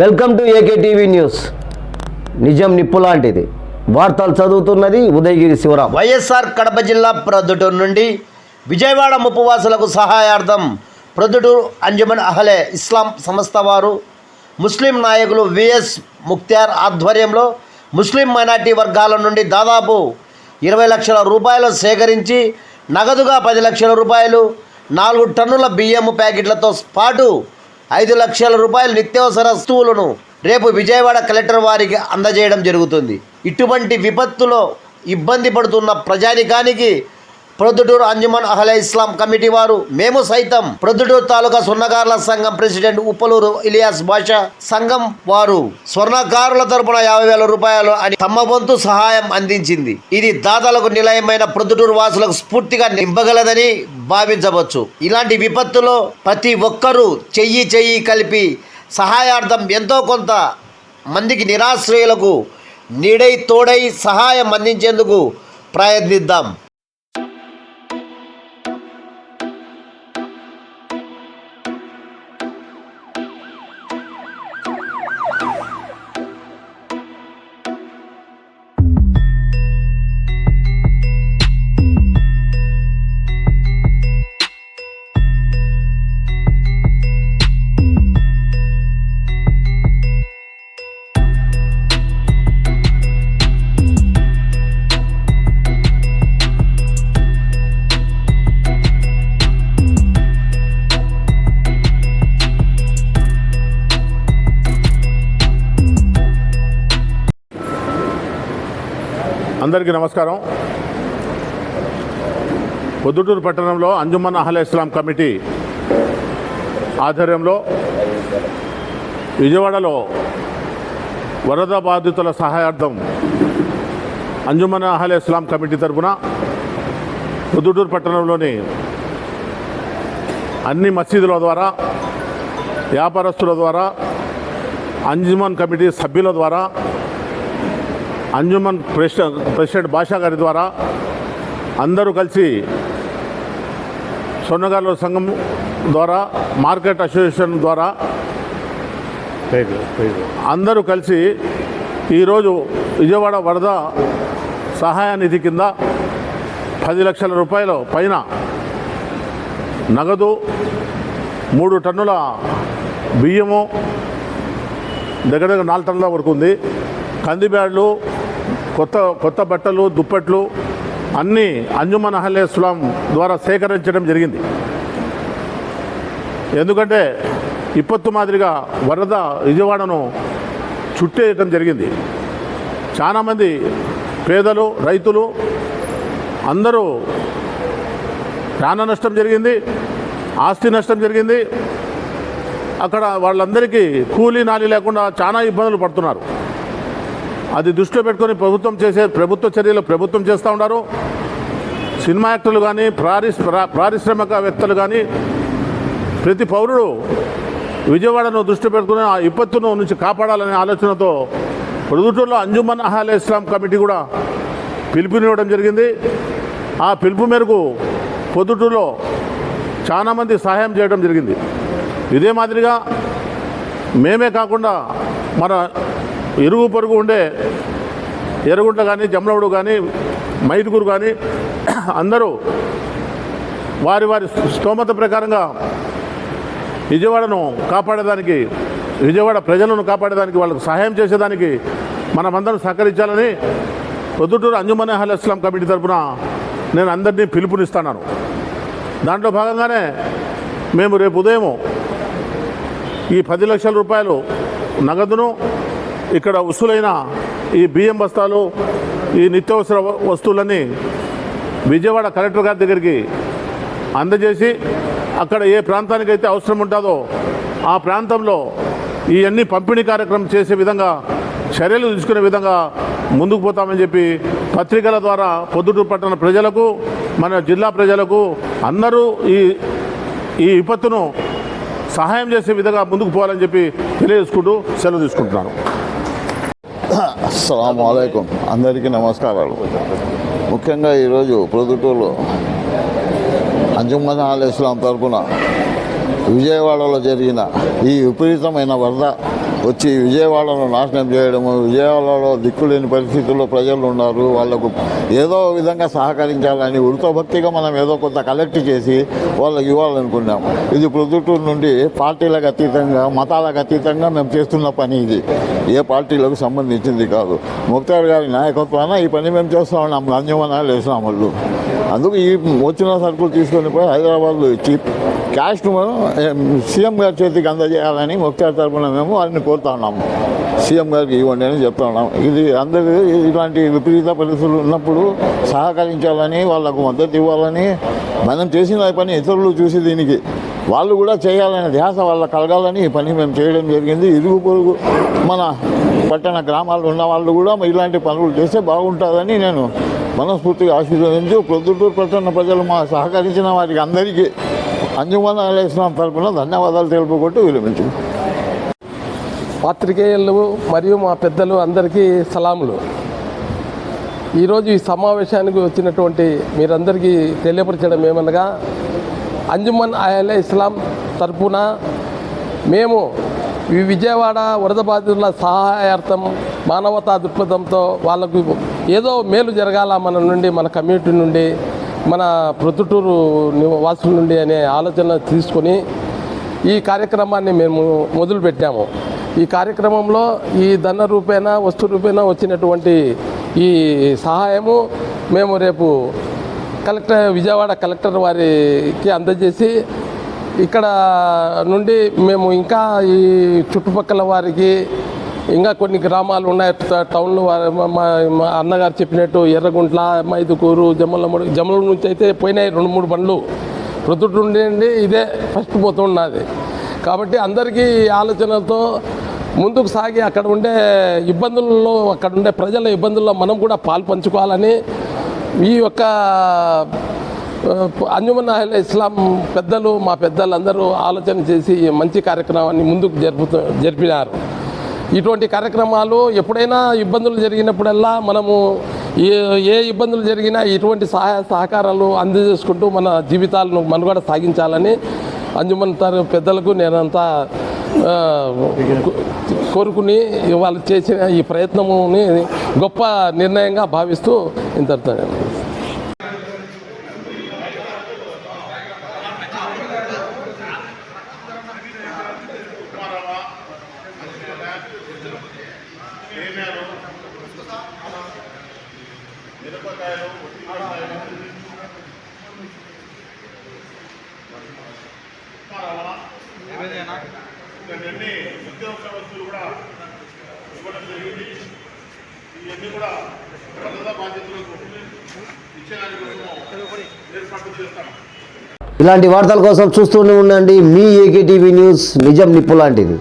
Welcome to AK TV news. నిజం నిప్పు లాంటిది. వార్తలు చదువుతున్నది ఉదయగిరి శివరాం. వైఎస్ఆర్ కడప జిల్లా ప్రొద్దుటూరు నుండి విజయవాడ ముప్పువాసులకు సహాయార్థం ప్రొద్దుటూరు అంజుమన్ అహలే ఇస్లాం సంస్థ వారు ముస్లిం నాయకులు విఎస్ ముక్తార్ ఆధ్వర్యంలో ముస్లిం మైనార్టీ వర్గాల నుండి దాదాపు ఇరవై లక్షల రూపాయలు సేకరించి నగదుగా పది లక్షల రూపాయలు నాలుగు టన్నుల బియ్యము ప్యాకెట్లతో పాటు ఐదు లక్షల రూపాయల నిత్యావసర వస్తువులను రేపు విజయవాడ కలెక్టర్ వారికి అందజేయడం జరుగుతుంది. ఇటువంటి విపత్తులో ఇబ్బంది పడుతున్న ప్రజానికానికి ప్రొద్దుటూరు అంజుమన్ అహలే ఇస్లాం కమిటీ వారు మేము సైతం ప్రొద్దుటూరు తాలూకా స్వర్ణకారుల సంఘం ప్రెసిడెంట్ ఉప్పలూరు ఇలియాస్ భాష సంఘం వారు. స్వర్ణకారుల తరపున యాభై వేల రూపాయలు అని తమ వంతు సహాయం అందించింది. ఇది దాతలకు నిలయమైన ప్రొద్దుటూరు వాసులకు స్ఫూర్తిగా నింపగలదని భావించవచ్చు. ఇలాంటి విపత్తులో ప్రతి ఒక్కరూ చెయ్యి చెయ్యి కలిపి సహాయార్థం ఎంతో కొంత మందికి నిరాశ్రయులకు నీడై తోడై సహాయం అందించేందుకు ప్రయత్నిద్దాం. అందరికీ నమస్కారం. పొద్దుటూరు పట్టణంలో అంజుమన్ అహల్ ఇస్లాం కమిటీ ఆధ్వర్యంలో విజయవాడలో వరద బాధితుల సహాయార్థం అంజుమన్ అహల్ ఇస్లాం కమిటీ తరపున పొద్దుటూరు పట్టణంలోని అన్ని మసీదుల ద్వారా వ్యాపారస్తుల ద్వారా అంజుమన్ కమిటీ సభ్యుల ద్వారా అంజుమన్ ప్రెసిడెంట్ ప్రెసిడెంట్ భాషా గారి ద్వారా అందరూ కలిసి సొన్నగారుల సంఘం ద్వారా మార్కెట్ అసోసియేషన్ ద్వారా అందరూ కలిసి ఈరోజు విజయవాడ వరద సహాయ నిధి కింద పది లక్షల రూపాయల పైన నగదు మూడు టన్నుల బియ్యము దగ్గర దగ్గర నాలుగు టన్నుల వరకు ఉంది. కందిబ్యాడ్లు కొత్త కొత్త బట్టలు దుప్పట్లు అన్నీ అంజుమన్ అహలే ఇస్లాం ద్వారా సేకరించడం జరిగింది. ఎందుకంటే ఇప్పత్తు మాదిరిగా వరద విజయవాడను చుట్టేయటం జరిగింది. చాలామంది పేదలు రైతులు అందరూ ప్రాణ నష్టం జరిగింది ఆస్తి నష్టం జరిగింది. అక్కడ వాళ్ళందరికీ కూలీ నాలి లేకుండా చాలా ఇబ్బందులు పడుతున్నారు. అది దృష్టిలో పెట్టుకొని ప్రభుత్వం చేసే ప్రభుత్వ చర్యలు ప్రభుత్వం చేస్తూ ఉన్నారు. సినిమా యాక్టర్లు కానీ పారిశ్ పారిశ్రామికవేత్తలు కానీ ప్రతి పౌరుడు విజయవాడను దృష్టి పెట్టుకుని ఆ విపత్తును నుంచి కాపాడాలనే ఆలోచనతో పొదుటూరులో అంజుమన్ అహాల్ ఇస్లాం కమిటీ కూడా పిలుపునివ్వడం జరిగింది. ఆ పిలుపు మేరకు పొద్దుటూరులో చాలామంది సహాయం చేయడం జరిగింది. ఇదే మాదిరిగా మేమే కాకుండా మన ఇరుగు పొరుగు ఉండే ఎరుగుంట కానీ జమలవుడు కానీ మైదుగురు కానీ అందరూ వారి వారి స్తోమత ప్రకారంగా విజయవాడను కాపాడేదానికి విజయవాడ ప్రజలను కాపాడేదానికి వాళ్ళకు సహాయం చేసేదానికి మనమందరం సహకరించాలని పొద్దుటూరు అంజుమనే అహల్ ఇస్లాం కమిటీ తరఫున నేను అందరినీ పిలుపునిస్తున్నాను దాంట్లో భాగంగానే మేము రేపు ఉదయం ఈ పది లక్షల రూపాయలు నగదును ఇక్కడ ఉసులైన ఈ బియ్యం బస్తాలు ఈ నిత్యావసర వస్తువులన్నీ విజయవాడ కలెక్టర్ గారి దగ్గరికి అందజేసి అక్కడ ఏ ప్రాంతానికైతే అవసరం ఉంటుందో ఆ ప్రాంతంలో ఇవన్నీ పంపిణీ కార్యక్రమం చేసే విధంగా చర్యలు తీసుకునే విధంగా ముందుకు పోతామని చెప్పి పత్రికల ద్వారా పొద్దుటూరు పట్టణ ప్రజలకు మన జిల్లా ప్రజలకు అందరూ ఈ ఈ విపత్తును సహాయం చేసే విధంగా ముందుకు పోవాలని చెప్పి తెలియజేసుకుంటూ సెలవు తీసుకుంటున్నాను. అస్సలం అయికం అందరికీ నమస్కారాలు. ముఖ్యంగా ఈరోజు ప్రొద్దుటూరులో అంజుమన్ అల్ ఇస్లాం విజయవాడలో జరిగిన ఈ విపరీతమైన వరద వచ్చి విజయవాడను నాశనం చేయడము విజయవాడలో దిక్కులేని పరిస్థితుల్లో ప్రజలు ఉన్నారు వాళ్ళకు ఏదో విధంగా సహకరించాలని భక్తిగా మనం ఏదో కొంత కలెక్ట్ చేసి వాళ్ళకి ఇవ్వాలనుకున్నాం ఇది ప్రొద్దుటూరు నుండి పార్టీలకు అతీతంగా మతాలకు అతీతంగా మేము చేస్తున్న పని ఇది. ఏ పార్టీలకు సంబంధించింది కాదు. ముక్తార్ గారి నాయకత్వాన ఈ పని మేము చేస్తూ ఉన్నాం వేసినాం వాళ్ళు అందుకు ఈ వచ్చిన సరుకులు తీసుకొని పోయి హైదరాబాద్లో ఇచ్చి క్యాష్ను సీఎం గారి చేతికి అందజేయాలని ముక్తార్ తరఫున మేము వాళ్ళని కోరుతున్నాము. సీఎం గారికి ఇవ్వండి అని చెప్తున్నాం ఇది అందరూ ఇలాంటి విపరీత పరిస్థితులు ఉన్నప్పుడు సహకరించాలని వాళ్ళకు మద్దతు ఇవ్వాలని మనం చేసిన పని ఇతరులు చూసి దీనికి వాళ్ళు కూడా చేయాలనే ధ్యాస వాళ్ళ కలగాలని ఈ పని మేము చేయడం జరిగింది. ఇరుగు పొరుగు మన పట్టణ గ్రామాల్లో ఉన్న వాళ్ళు కూడా ఇలాంటి పనులు చేస్తే బాగుంటుందని నేను మనస్ఫూర్తిగా ఆశీర్వదించు. ప్రొద్దుటూరు పట్టణ ప్రజలు మా సహకరించిన వారికి అందరికీ అంజుమన్ అలైస్లాం తరపున ధన్యవాదాలు తెలుపుకుంటూ విరమించు పాత్రికేయులు మరియు మా పెద్దలు అందరికీ సలాములు. ఈరోజు ఈ సమావేశానికి వచ్చినటువంటి మీరందరికీ తెలియపరచడం ఏమనగా అంజుమన్ ఆయలే ఇస్లాం తరపున మేము ఈ విజయవాడ వరద బాధితుల సహాయార్థం మానవతా దృక్పథంతో వాళ్ళకు ఏదో మేలు జరగాల మన నుండి మన కమ్యూనిటీ నుండి మన ప్రొద్దుటూరు వాసుల నుండి అనే ఆలోచన తీసుకొని ఈ కార్యక్రమాన్ని మేము మొదలుపెట్టాము. ఈ కార్యక్రమంలో ఈ ధన రూపేణ వస్తు రూపేణ వచ్చినటువంటి ఈ సహాయము మేము రేపు కలెక్టర్ విజయవాడ కలెక్టర్ వారికి అందజేసి ఇక్కడ నుండి మేము ఇంకా ఈ చుట్టుపక్కల వారికి ఇంకా కొన్ని గ్రామాలు ఉన్నాయి. టౌన్లో వారి- మా- మా అన్నగారు చెప్పినట్టు ఎర్రగుంట్ల మైదుకూరు జమ్మలమూడి జమ్మల నుంచి అయితే పోయినాయి రెండు మూడు బండ్లు. ప్రొద్దుటి నుండి ఇదే ఫస్ట్ పోతున్నది కాబట్టి అందరికీ ఈ ఆలోచనలతో ముందుకు సాగి అక్కడ ఉండే ఇబ్బందుల్లో అక్కడ ఉండే ప్రజల ఇబ్బందుల్లో మనం కూడా పాలు పంచుకోవాలని ఈ యొక్క ఆ, అంజుమన్ ఇస్లాం పెద్దలు మా పెద్దలందరూ ఆలోచన చేసి మంచి కార్యక్రమాన్ని ముందుకు జరుపుతూ జరిపినారు. ఇటువంటి కార్యక్రమాలు ఎప్పుడైనా ఇబ్బందులు జరిగినప్పుడల్లా మనము ఏ ఏ ఇబ్బందులు జరిగినా ఇటువంటి సహాయ సహకారాలు అందజేసుకుంటూ మన జీవితాలను మనుగడ సాగించాలని అంజుమన్ తర పెద్దలకు నేనంతా కోరుకుని వాళ్ళు చేసిన ఈ ప్రయత్నముని గొప్ప నిర్ణయంగా భావిస్తూ ఇంతటితో నేను ఇవన్నీ నిత్యావసర వస్తువులు కూడా ఇవ్వడం జరిగింది. ఇవన్నీ కూడా ప్రజల బాధ్యతలకు ఇచ్చేదానికి కోసము ఏర్పాటు చేస్తాం. ఇలాంటి వార్తల కోసం చూస్తూనే ఉండండి. మీ ఏకే టీవీ న్యూస్ నిజం నిప్పు లాంటిది.